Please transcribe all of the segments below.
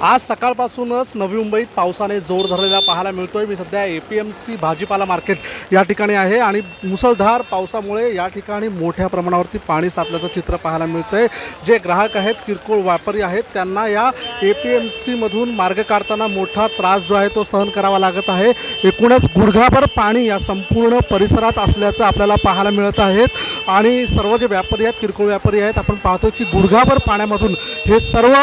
आज सकाळपासूनच नवी मुंबईत पावसाने जोर धरलेला पाहायला मिळतोय. मी सध्या ए पी एम सी भाजीपाला मार्केट या ठिकाणी आहे आणि मुसळधार पावसामुळे या ठिकाणी मोठ्या प्रमाणावरती पाणी साचल्याचं चित्र पाहायला मिळतंय. जे ग्राहक आहेत किरकोळ व्यापारी आहेत त्यांना या ए पी एम सीमधून मार्ग काढताना मोठा त्रास जो आहे तो सहन करावा लागत आहे. एकूणच गुडघाभर पाणी या संपूर्ण परिसरात असल्याचं आपल्याला पाहायला मिळत आहेत आणि सर्व जे व्यापारी आहेत किरकोळ व्यापारी आहेत आपण पाहतो की गुडघाभर पाण्यामधून हे सर्व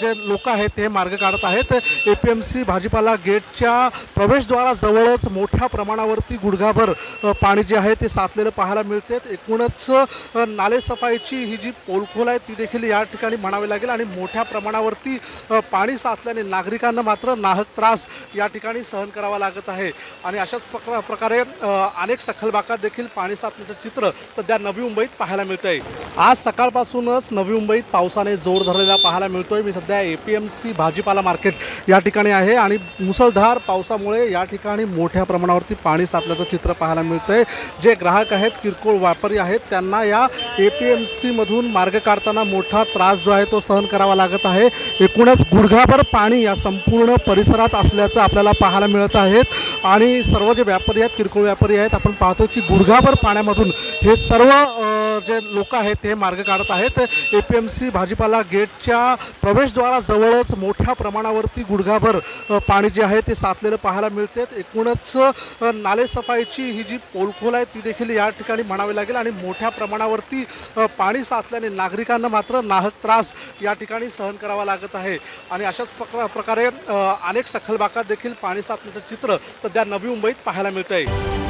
जे लोक आहेत ते मार्ग काढत आहेत. ए पी एम सी भाजीपाला गेटच्या प्रवेशद्वाराजवळच मोठ्या प्रमाणावरती गुडघाभर पाणी जे आहे ते साचलेलं पाहायला मिळते. एकूणच नालेसफाईची ही जी पोलखोल आहे ती देखील या ठिकाणी म्हणावी लागेल आणि मोठ्या प्रमाणावरती पाणी साचल्याने नागरिकांना मात्र नाहक त्रास या ठिकाणी सहन करावा लागत आहे. आणि अशाच प्रका प्रकारे अनेक सखल भागात देखील पाणी साचल्याचं चित्र सध्या नवी मुंबईत पाहायला मिळत आहे आज सकाळपासूनच नवी मुंबईत पावसाने जोर धरलेला पाहायला मिळतोय. मी सध्या ए पी एम सी भाजीपाला मार्केट या ठिकाणी आहे आणि मुसळधार पावसामुळे या ठिकाणी मोठ्या प्रमाणावरती पाणी साचल्याचं चित्र पाहायला मिळतं आहे जे ग्राहक आहेत किरकोळ व्यापारी आहेत त्यांना या ए पी एम सीमधून मार्ग काढताना मोठा त्रास जो आहे तो सहन करावा लागत आहे. एकूणच गुडघाभर पाणी या संपूर्ण परिसरात असल्याचं आपल्याला पाहायला मिळत आहेत आणि सर्व जे व्यापारी आहेत किरकोळ व्यापारी आहेत आपण पाहतो की गुडघाभर पाण्यामधून हे सर्व जे लोक आहेत ते मार्ग काढत आहेत. ए पी एम सी भाजीपाला गेटच्या प्रवेशद्वाराजवळच मोठ्या प्रमाणावरती गुडघाभर पाणी जे आहे ते साचलेलं पाहायला मिळते. एकूणच नालेसफाईची ही जी पोलखोल आहे ती देखील या ठिकाणी म्हणावी लागेल आणि मोठ्या प्रमाणावरती पाणी साचल्याने नागरिकांना मात्र नाहक त्रास या ठिकाणी सहन करावा लागत आहे. आणि अशाच प्रका प्रकारे अनेक सखल भागात देखील पाणी साचल्याचं चित्र सध्या नवी मुंबईत पाहायला मिळत आहे